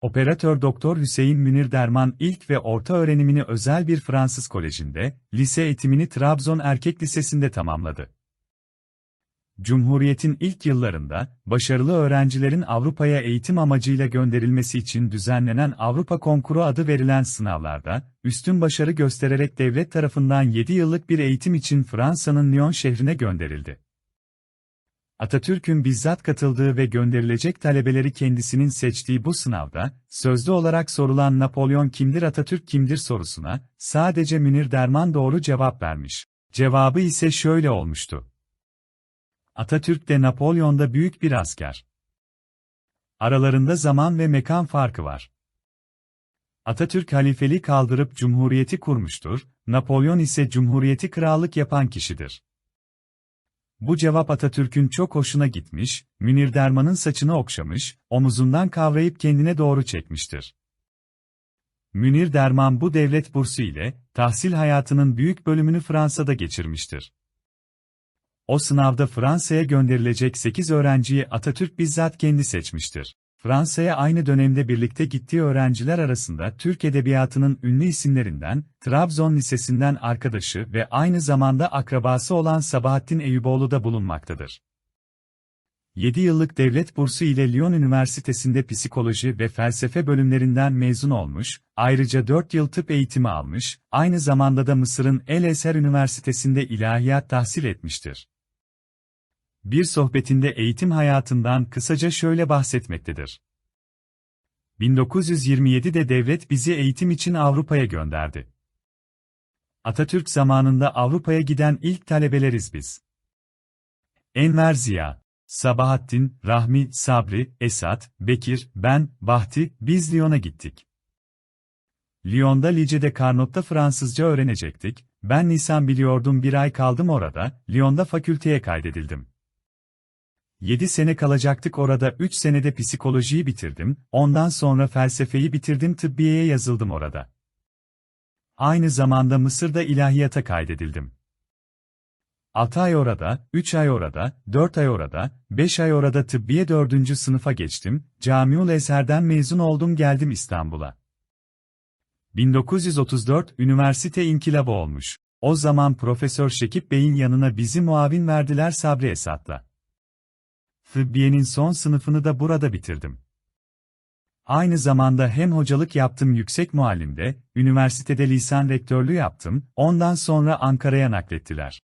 Operatör Doktor Hüseyin Münir Derman ilk ve orta öğrenimini özel bir Fransız kolejinde, lise eğitimini Trabzon Erkek Lisesi'nde tamamladı. Cumhuriyet'in ilk yıllarında, başarılı öğrencilerin Avrupa'ya eğitim amacıyla gönderilmesi için düzenlenen Avrupa Konkuru adı verilen sınavlarda, üstün başarı göstererek devlet tarafından 7 yıllık bir eğitim için Fransa'nın Lyon şehrine gönderildi. Atatürk'ün bizzat katıldığı ve gönderilecek talebeleri kendisinin seçtiği bu sınavda, sözlü olarak sorulan Napolyon kimdir Atatürk kimdir sorusuna, sadece Münir Derman doğru cevap vermiş. Cevabı ise şöyle olmuştu. Atatürk de Napolyon da büyük bir asker. Aralarında zaman ve mekan farkı var. Atatürk halifeliği kaldırıp cumhuriyeti kurmuştur, Napolyon ise cumhuriyeti krallık yapan kişidir. Bu cevap Atatürk'ün çok hoşuna gitmiş, Münir Derman'ın saçını okşamış, omuzundan kavrayıp kendine doğru çekmiştir. Münir Derman bu devlet bursu ile, tahsil hayatının büyük bölümünü Fransa'da geçirmiştir. O sınavda Fransa'ya gönderilecek 8 öğrenciyi Atatürk bizzat kendi seçmiştir. Fransa'ya aynı dönemde birlikte gittiği öğrenciler arasında Türk Edebiyatı'nın ünlü isimlerinden, Trabzon Lisesi'nden arkadaşı ve aynı zamanda akrabası olan Sabahattin Eyüboğlu da bulunmaktadır. 7 yıllık devlet bursu ile Lyon Üniversitesi'nde psikoloji ve felsefe bölümlerinden mezun olmuş, ayrıca 4 yıl tıp eğitimi almış, aynı zamanda da Mısır'ın El Eser Üniversitesi'nde ilahiyat tahsil etmiştir. Bir sohbetinde eğitim hayatından kısaca şöyle bahsetmektedir. 1927'de devlet bizi eğitim için Avrupa'ya gönderdi. Atatürk zamanında Avrupa'ya giden ilk talebeleriz biz. Enver Ziya, Sabahattin, Rahmi, Sabri, Esat, Bekir, ben, Bahti, biz Lyon'a gittik. Lyon'da Lice'de Carnot'ta Fransızca öğrenecektik, ben Nisan biliyordum bir ay kaldım orada, Lyon'da fakülteye kaydedildim. 7 sene kalacaktık orada 3 senede psikolojiyi bitirdim, ondan sonra felsefeyi bitirdim tıbbiyeye yazıldım orada. Aynı zamanda Mısır'da ilahiyata kaydedildim. 6 ay orada, 3 ay orada, 4 ay orada, 5 ay orada tıbbiye 4. sınıfa geçtim, Camiul Ezher'den mezun oldum geldim İstanbul'a. 1934 üniversite inkılabı olmuş. O zaman Profesör Şekip Bey'in yanına bizi muavin verdiler Sabri Esat'la. Tıbbiyenin son sınıfını da burada bitirdim. Aynı zamanda hem hocalık yaptım yüksek muallimde, üniversitede lisan rektörlüğü yaptım, ondan sonra Ankara'ya naklettiler.